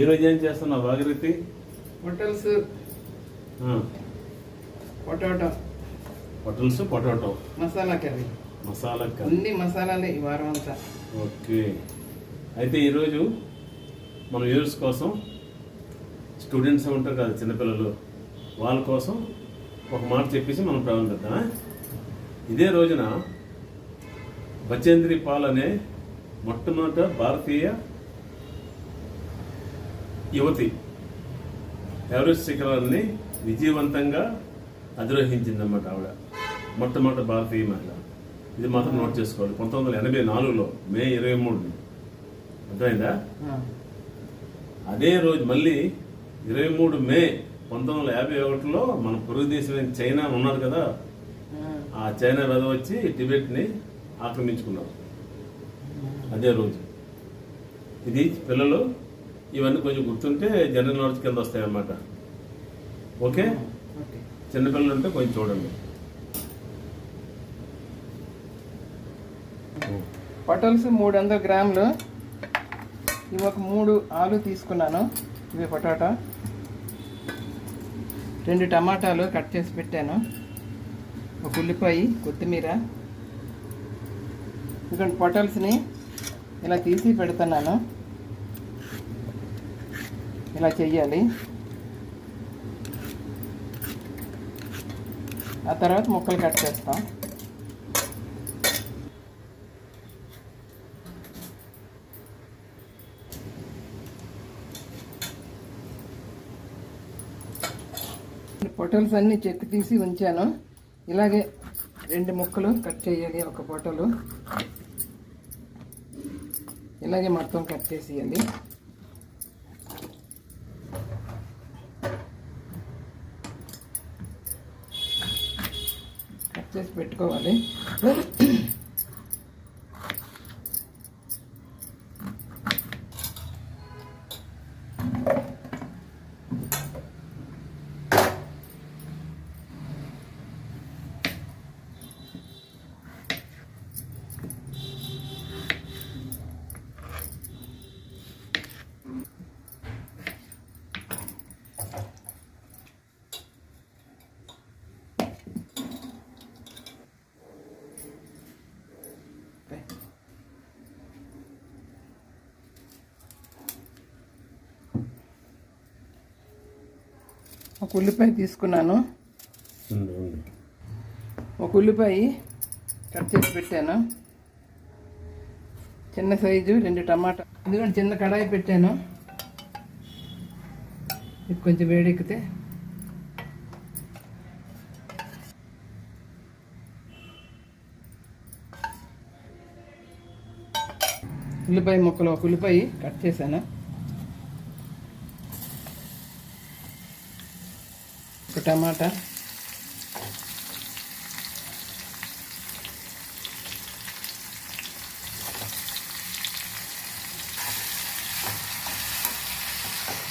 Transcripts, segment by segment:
ఈరోజు ఏం చేస్తున్నావు భాగీరథి? హోటల్స్. పొటాటో. పొటల్స్ potato. Masala curry. Masala curry. అన్ని మసాలాలే ఈ వారం అంతా. ఓకే. అయితే ఈరోజు మన వ్యూవర్స్ కోసం స్టూడెంట్స్ ఉంటారు కదా చిన్నపిల్లలు వాళ్ళ కోసం ఒక మాట చెప్పేసి మనం ప్రారంభిద్దామా ఇదే రోజున బచేంద్రి పాల్ అనే మొట్టమొదట భారతీయ యువతి. ఎవరెస్ట్ శిఖరాన్ని విజయవంతంగా అధిరోహించిందన్నమాట ఆవిడ. మొట్టమొదటి భారతీయ మహిళ. ఇది మాత్రం నోట్ చేసుకోవాలి. పంతొమ్మిది వందల ఎనభై నాలుగులో మే ఇరవై మూడుని. అర్థమైందా? అదే రోజు మళ్ళీ ఇరవై మూడు మే పంతొమ్మిది వందల యాభై ఒకటిలో మన పొరుగు దేశం చైనా ఉన్నారు కదా ఆ, ఆ చైనా వెద వచ్చి టిబెట్ని ఆక్రమించుకున్నారు. అదే రోజు. ఇది పిల్లలు ఇవన్నీ కొంచెం గుర్తుంటే జనరల్ నాలెడ్జ్ కింద వస్తాయి అన్నమాట ఓకే. చిన్నపిల్లలు ఉంటే కొంచెం చూడండి. పొటల్స్ మూడు వందల గ్రాములు. ఇవి ఒక మూడు ఆలు తీసుకున్నాను. ఇవి పొటాటో. రెండు టమాటాలు కట్ చేసి పెట్టాను. ఒక ఉల్లిపాయ కొత్తిమీర. ఇటువంటి పొటల్స్ని ఇలా తీసి పెడుతున్నాను. ఇట్లా చెయ్యాలి ఆ తర్వాత ముక్కలు కట్ చేస్తాం పొటల్స్ అన్ని చెక్కు తీసి ఉంచాను. ఇలాగే రెండు ముక్కలు కట్ చేయాలి ఒక పొటలు ఇలాగే మొత్తం కట్ చేసేయాలి. చేసి పెట్టుకోవాలి ఒక ఉల్లిపాయ తీసుకున్నాను. ఒక ఉల్లిపాయ కట్ చేసి పెట్టాను. చిన్న సైజు రెండు టమాటా. ఎందుకంటే చిన్న కడాయి పెట్టాను. కొంచెం వేడెక్కితే. ఉల్లిపాయ ముక్కలు ఒక ఉల్లిపాయ కట్ చేశాను. ఒక టమాటా.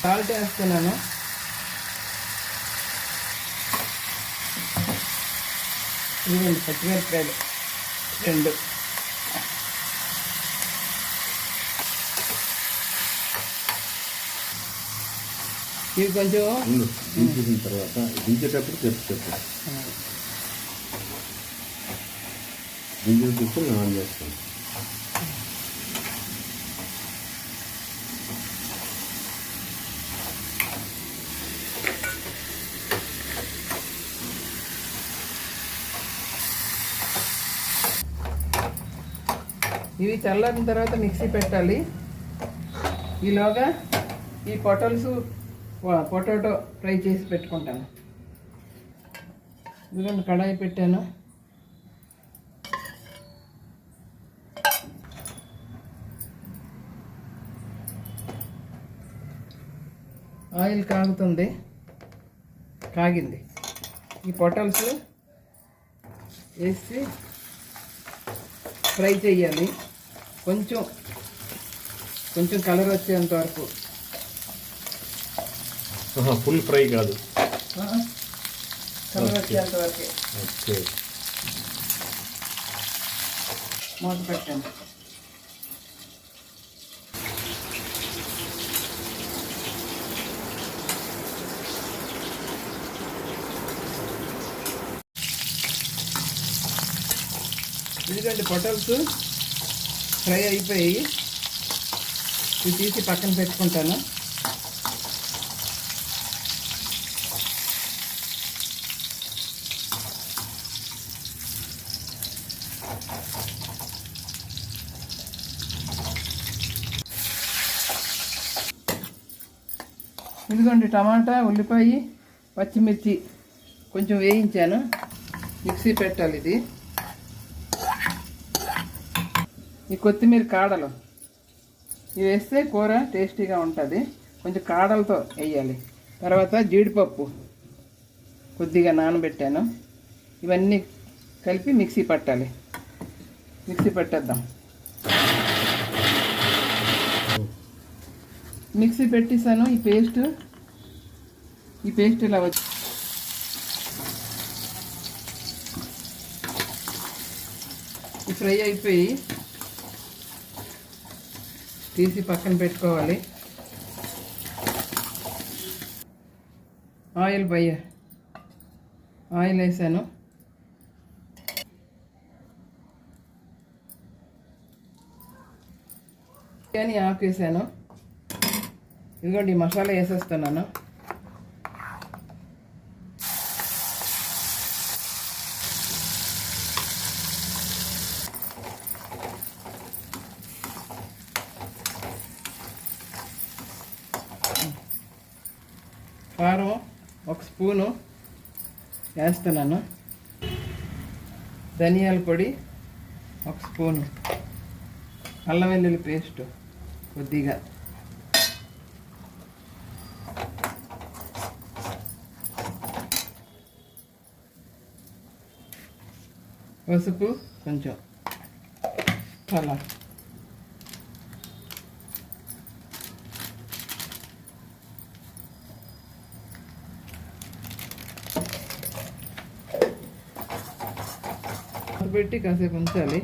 సాల్ట్ వేస్తున్నాను. ఇవ్వండి పచ్చిమిరపకాయలు. రెండు. ఇవి కొంచెం. దించేసిన తర్వాత దించేటప్పుడు చెప్పు చెప్పు. దించిన తీసుకుని ఆన్ చేస్తాను. ఇవి చల్లారిన తర్వాత మిక్సీ పెట్టాలి. ఈలోగా ఈ పొటల్స్ పొటాటో ఫ్రై చేసి పెట్టుకుంటాను. ఇదిగోండి కడాయి పెట్టాను. ఆయిల్ కాగుతుంది. కాగింది. ఈ పొటల్స్ వేసి ఫ్రై చేయాలి. కొంచెం కొంచెం కలర్ వచ్చేంత వరకు ఫుల్ ఫ్రై కాదు. ఎందుకంటే పొటల్స్ ఫ్రై అయిపోయి ఇవి తీసి పక్కన పెట్టుకుంటాను. ఇదిగోండి టమాటా ఉల్లిపాయ పచ్చిమిర్చి కొంచెం వేయించాను. మిక్సీ పెట్టాలి ఇది. ఈ కొత్తిమీర కాడలు. ఇవి వేస్తే కూర టేస్టీగా ఉంటుంది. కొంచెం కాడలతో వేయాలి. తర్వాత జీడిపప్పు కొద్దిగా నానబెట్టాను. ఇవన్నీ కలిపి మిక్సీ పట్టాలి. మిక్సీ పెట్టేద్దాం. మిక్సీ పెట్టేసాను ఈ పేస్ట్. ఈ పేస్ట్ ఇలా వచ్చి ఈ ఫ్రై అయిపోయి తీసి పక్కన పెట్టుకోవాలి. ఆయిల్ బయ్య ఆయిల్ వేసాను. బిర్యానీ ఆకు వేసాను ఇదిగోండి మసాలా వేసేస్తున్నాను. కారం ఒక స్పూను వేస్తున్నాను. ధనియాల పొడి ఒక స్పూను. అల్లం వెల్లుల్లి పేస్టు. కొద్దిగా. పసుపు? కొంచెం. అలా. పెట్టి కాసేపు ఉంచాలి.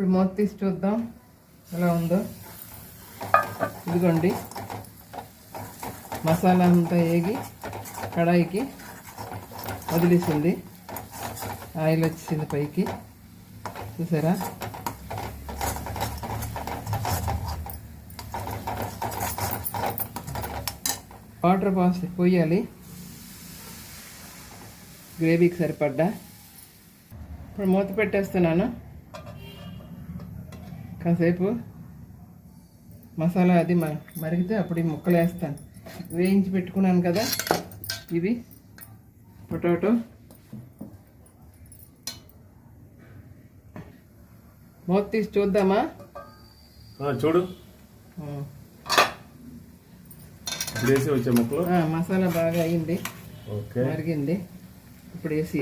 ఇప్పుడు మూత తీసి చూద్దాం. ఎలా ఉందో. ఇదిగోండి. మసాలా అంతా వేగి కడాయికి వదిలేసింది. ఆయిల్ వచ్చేసింది పైకి. చూసారా? వాటర్ పాస్ పోయాలి. గ్రేవీకి సరిపడ్డా. ఇప్పుడు మూత పెట్టేస్తున్నాను. కాసేపు మసాలా అది మరిగితే అప్పుడు ఈ ముక్కలు వేస్తాను. వేయించి పెట్టుకున్నాను కదా ఇవి పొటాటో. మూత తీసి చూద్దామా? చూడు. వేసి వచ్చే ముక్కలు? మసాలా బాగా అయింది ఓకే. మరిగింది. ఇప్పుడు వేసి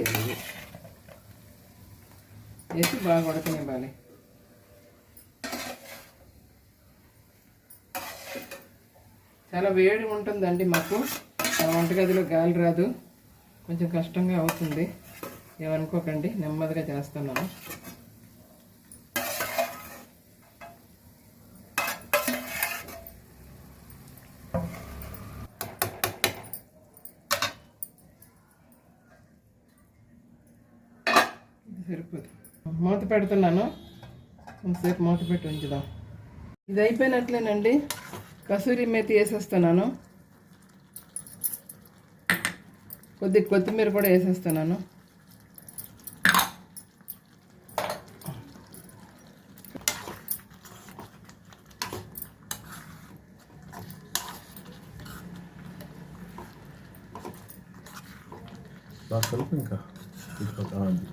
వేసి బాగా ఉడకనివ్వాలి. చాలా వేడి ఉంటుందండి మాకు. ఆ వంటగదిలో గాలి రాదు. కొంచెం కష్టంగా అవుతుంది. ఏమనుకోకండి నెమ్మదిగా చేస్తున్నాను. సరిపోతుంది సరిపోదు. మూత పెడుతున్నాను. కొంతసేపు మూత పెట్టి ఉంచుదాం. ఇది అయిపోయినట్లేనండి. కసూరి మేతి వేసేస్తున్నాను కొద్ది కొత్తిమీర కూడా వేసేస్తున్నాను బాగా కలుపు ఇంకా తీసుకో. ఆ, అది.